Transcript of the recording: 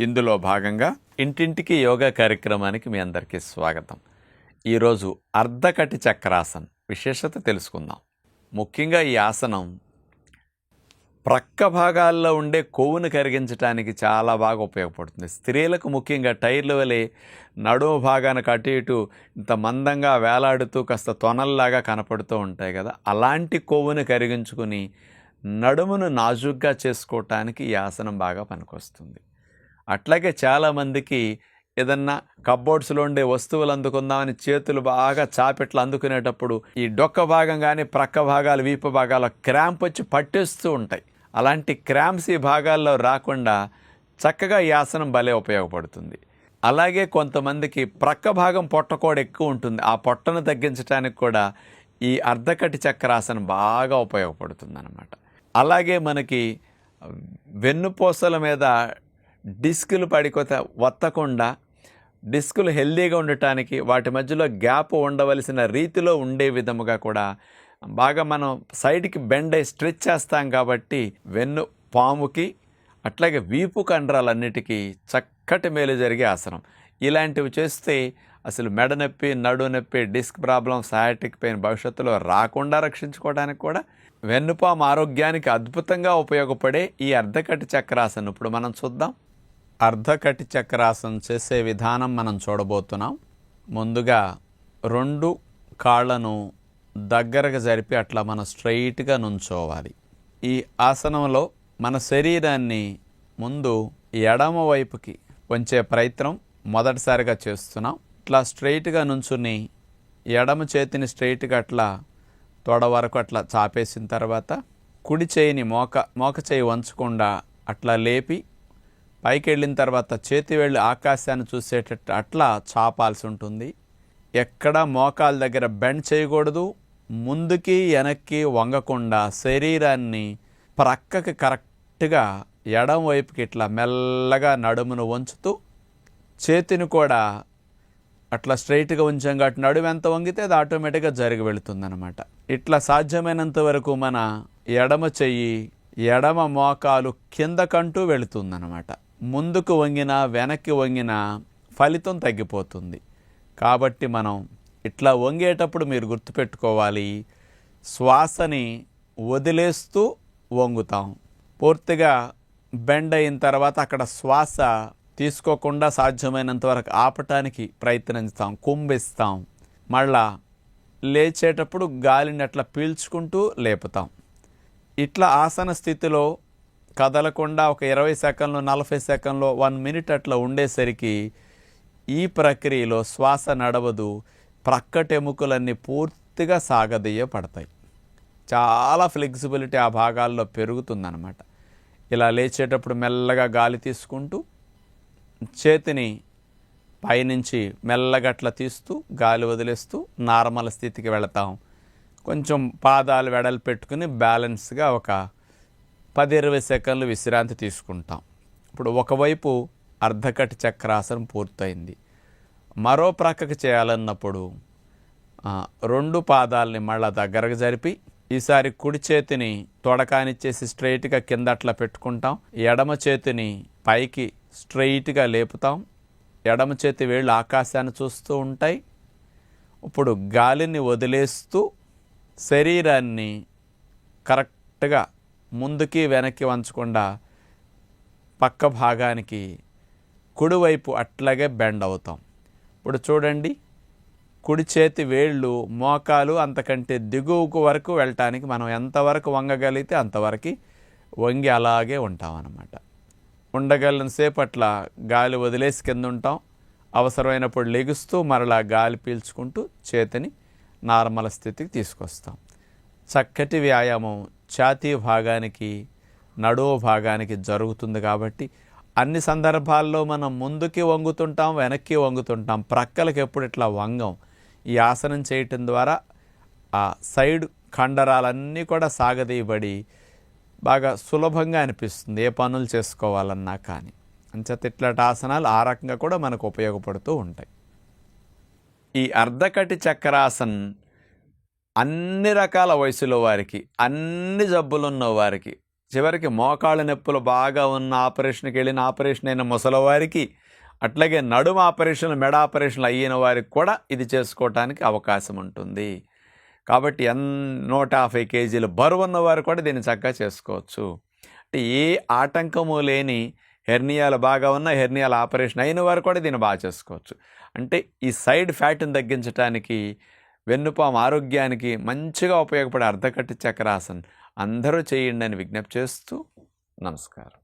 ఇందులో భాగంగా ఇంటింటికి యోగా కార్యక్రమానికి మీ అందరికీ స్వాగతం. ఈరోజు అర్ధకటి చక్రాసన్ విశేషత తెలుసుకుందాం. ముఖ్యంగా ఈ ఆసనం ప్రక్క భాగాల్లో ఉండే కొవ్వును కరిగించడానికి చాలా బాగా ఉపయోగపడుతుంది. స్త్రీలకు ముఖ్యంగా టైర్లు వలె నడుము భాగానికి అటు ఇటు ఇంత మందంగా వేలాడుతూ కాస్త తొనల్లాగా కనపడుతూ ఉంటాయి కదా. అలాంటి కొవ్వును కరిగించుకుని నడుమును నాజుగ్గా చేసుకోవటానికి ఈ ఆసనం బాగా పనికొస్తుంది. అట్లాగే చాలామందికి ఏదన్నా కబ్బోర్డ్స్లో ఉండే వస్తువులు అందుకుందామని చేతులు బాగా చాపెట్లు అందుకునేటప్పుడు ఈ డొక్క భాగం కానీ ప్రక్క భాగాలు వీపు భాగాలు క్రాంప్ వచ్చి పట్టేస్తూ ఉంటాయి. అలాంటి క్రాంప్స్ ఈ భాగాల్లో రాకుండా చక్కగా ఈ ఆసనం భలే ఉపయోగపడుతుంది. అలాగే కొంతమందికి ప్రక్క భాగం పొట్ట కూడా ఎక్కువ ఉంటుంది. ఆ పొట్టను తగ్గించడానికి కూడా ఈ అర్ధకటి చక్రాసనం బాగా ఉపయోగపడుతుంది అన్నమాట అలాగే మనకి వెన్నుపూసల మీద డిస్కులు పడికొత వత్తకుండా డిస్కులు హెల్దీగా ఉండటానికి వాటి మధ్యలో గ్యాప్ ఉండవలసిన రీతిలో ఉండే విధముగా కూడా బాగా మనం సైడ్కి బెండ్ అయి స్ట్రెచ్ చేస్తాం కాబట్టి వెన్ను పాముకి అట్లాగే వీపు కండరాలన్నిటికీ చక్కటి మేలు జరిగే ఆసనం. ఇలాంటివి చేస్తే అసలు మెడ నొప్పి నడు నొప్పి డిస్క్ ప్రాబ్లం సయాటిక్ పెయిన్ భవిష్యత్తులో రాకుండా రక్షించుకోవడానికి కూడా వెన్నుపాము ఆరోగ్యానికి అద్భుతంగా ఉపయోగపడే ఈ అర్ధకటి చక్రాసనం. ఇప్పుడు మనం చూద్దాం. అర్ధకటి చక్రాసనం చేసే విధానం మనం చూడబోతున్నాం. ముందుగా రెండు కాళ్ళను దగ్గరగా జరిపి అట్లా మనం స్ట్రైట్గా నుంచోవాలి. ఈ ఆసనంలో మన శరీరాన్ని ముందు ఎడమ వైపుకి వంచే ప్రయత్నం మొదటిసారిగా చేస్తున్నాం. ఇట్లా స్ట్రైట్గా నుంచుని ఎడమ చేతిని స్ట్రైట్గా అట్లా తొడ వరకు అట్లా చాపేసిన తర్వాత కుడి చేయిని మోక మోక చేయి వంచకుండా అట్లా లేపి పైకి వెళ్ళిన తర్వాత చేతి వెళ్ళి ఆకాశాన్ని చూసేటట్టు అట్లా చాపాల్సి ఉంటుంది. ఎక్కడ మోకాల దగ్గర బెండ్ చేయకూడదు. ముందుకి వెనక్కి వంగకుండా శరీరాన్ని ప్రక్కకి కరెక్ట్గా ఎడం వైపుకి ఇట్లా మెల్లగా నడుమును వంచుతూ చేతిని కూడా అట్లా స్ట్రైట్గా ఉంచాం కాబట్టి నడుము ఎంత వంగితే అది ఆటోమేటిక్గా జరిగి వెళుతుందనమాట ఇట్లా సాధ్యమైనంత వరకు మన ఎడమ చెయ్యి ఎడమ మోకాలు కిందకంటూ వెళుతుందనమాట ముందుకు వంగినా వెనక్కి వంగినా ఫలితం తగ్గిపోతుంది. కాబట్టి మనం ఇట్లా వంగేటప్పుడు మీరు గుర్తుపెట్టుకోవాలి. శ్వాసని వదిలేస్తూ వంగుతాం. పూర్తిగా బెండ్ అయిన తర్వాత అక్కడ శ్వాస తీసుకోకుండా సాధ్యమైనంత వరకు ఆపటానికి ప్రయత్నిస్తాం కుంభిస్తాం. మళ్ళా లేచేటప్పుడు గాలిని అట్లా పీల్చుకుంటూ లేపుతాం. ఇట్లా ఆసన స్థితిలో కదలకుండా ఒక ఇరవై సెకండ్లు నలభై సెకండ్లు వన్ మినిట్ అట్లా ఉండేసరికి ఈ ప్రక్రియలో శ్వాస నడవదు ప్రక్కటెముకలన్నీ పూర్తిగా సాగదీయపడతాయి చాలా ఫ్లెక్సిబిలిటీ ఆ భాగాల్లో పెరుగుతుందన్నమాట. ఇలా లేచేటప్పుడు మెల్లగా గాలి తీసుకుంటూ చేతిని పైనుంచి మెల్లగట్ల తీస్తూ గాలి వదిలేస్తూ నార్మల్ స్థితికి వెళతాం. కొంచెం పాదాలు వెడలు పెట్టుకుని బ్యాలెన్స్గా ఒక పది ఇరవై సెకండ్లు విశ్రాంతి తీసుకుంటాం. ఇప్పుడు ఒకవైపు అర్ధకటి చక్రాసనం పూర్తయింది. మరో ప్రక్కకి చేయాలన్నప్పుడు రెండు పాదాలని మళ్ళా దగ్గరకు జరిపి ఈసారి కుడి చేతిని తొడకానిచ్చేసి స్ట్రైట్గా కింద అట్లా పెట్టుకుంటాం. ఎడమ చేతిని పైకి స్ట్రైట్గా లేపుతాం. ఎడమ చేతి వేళ్ళు ఆకాశాన్ని చూస్తూ ఉంటాయి. ఇప్పుడు గాలిని వదిలేస్తూ శరీరాన్ని కరెక్ట్గా ముందుకి వెనక్కి వంచకుండా పక్క భాగానికి కుడివైపు అట్లాగే బెండ్ అవుతాం. ఇప్పుడు చూడండి కుడి చేతి వేళ్ళు మోకాలు అంతకంటే దిగువకు వరకు వెళ్ళటానికి మనం ఎంతవరకు వంగగలిగితే అంతవరకు వంగి అలాగే ఉంటాం అన్నమాట ఉండగలిగిన సేపు అట్లా గాలి వదిలేసి కింద ఉంటాం. అవసరమైనప్పుడు లెగుస్తూ మరలా గాలి పీల్చుకుంటూ చేతిని నార్మల్ స్థితికి తీసుకొస్తాం. చక్కటి వ్యాయామం ఛాతీ భాగానికి నడువ భాగానికి జరుగుతుంది కాబట్టి అన్ని సందర్భాల్లో మనం ముందుకి వంగుతుంటాం వెనక్కి వంగుతుంటాం. ప్రక్కలకి ఎప్పుడు ఇట్లా వంగం. ఈ ఆసనం చేయటం ద్వారా ఆ సైడ్ కండరాలన్నీ కూడా సాగదీయబడి బాగా సులభంగా అనిపిస్తుంది. ఏ పనులు చేసుకోవాలన్నా కానీ. అంచేత ఇట్లాంటి ఆసనాలు ఆ రకంగా కూడా మనకు ఉపయోగపడుతూ ఉంటాయి. ఈ అర్ధకటి చక్రాసన్ అన్ని రకాల వయసులో వారికి అన్ని జబ్బులున్న వారికి చివరికి మోకాళ్ళ నొప్పులు బాగా ఉన్న ఆపరేషన్కి వెళ్ళిన ఆపరేషన్ అయిన ముసలవారికి అట్లాగే నడుము ఆపరేషన్లు మెడ ఆపరేషన్లు అయిన వారికి కూడా ఇది చేసుకోవటానికి అవకాశం ఉంటుంది. కాబట్టి ఎన్ నూట యాభై కేజీలు బరువు ఉన్నవారు కూడా దీన్ని చక్కగా చేసుకోవచ్చు. అంటే ఏ ఆటంకము లేని హెర్నియాలు బాగా ఉన్న హెర్నియాల ఆపరేషన్ అయిన వారు కూడా దీన్ని బాగా చేసుకోవచ్చు. అంటే ఈ సైడ్ ఫ్యాట్ని తగ్గించడానికి వెన్నుపాము ఆరోగ్యానికి మంచిగా ఉపయోగపడే అర్ధకట్టి చక్రాసన్ అందరూ చేయండి అని విజ్ఞప్తి చేస్తూ నమస్కారం.